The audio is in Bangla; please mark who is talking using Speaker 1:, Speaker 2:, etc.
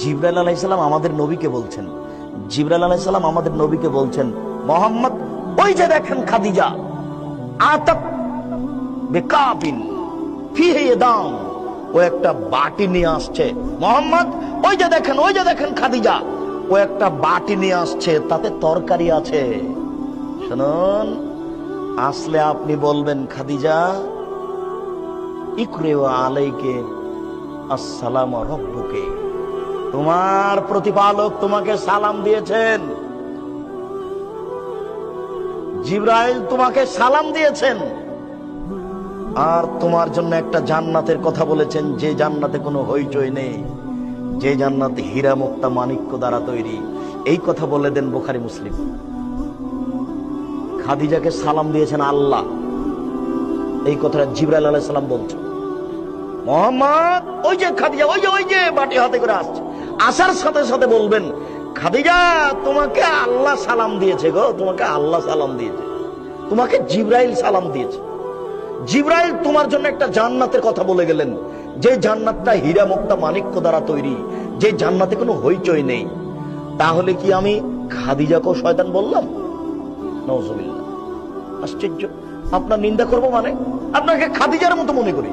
Speaker 1: জিব্রাইল আলাইসাল্লাম আমাদের নবীকে বলছেন। জিব্রাইল আলাইসাল্লাম আমাদের নবীকে বলছেন, মোহাম্মদ, ওই যে দেখেন খাদিজা ও একটা বাটি নিয়ে আসছে। মোহাম্মদ, ওই যে দেখেন, ওই যে দেখেন খাদিজা, ও একটা বাটি নিয়ে আসছে, তাতে তরকারি আছে। শুনুন, আসলে আপনি বলবেন, খাদিজা ইকরে আলাইকে আসসালাম রব্বুকে। তোমার প্রতিপালক তোমাকে সালাম দিয়েছেন। জিব্রাইল তোমাকে সালাম দিয়েছেন। আর তোমার জন্য একটা জান্নাতের কথা বলেছেন, যে জান্নাতে কোনো হইচই নেই। যে জান্নাত হীরা মুক্তা মানিক্য দ্বারা তৈরি। এই কথা বলে দেন বোখারি মুসলিম। খাদিজাকে সালাম দিয়েছেন আল্লাহ। এই কথাটা জিব্রাইল আলাইহিস সালাম বলছেন। মোহাম্মদ, ওই যে খাদিজা, ওই যে ওই যে বাটি হাতে করে আসছে। আসার সাথে সাথে বলবেন, খাদিজা, তোমাকে আল্লাহ সালাম দিয়েছে গো, তোমাকে আল্লাহ সালাম দিয়েছে। তোমাকে জিব্রাইল সালাম দিয়েছে। জিব্রাইল তোমার জন্য একটা জান্নাতের কথা বলে গেলেন। যে জান্নাতটা হীরা মুক্তা মানিক্য দ্বারা তৈরি, যে জান্নাতে কোনো হইচই নেই। তাহলে কি আমি খাদিজাকেও শয়তান বললাম? নজবিল্লা আশ্চর্য। আপনার নিন্দা করব মানে? আপনাকে খাদিজার মতো মনে করি।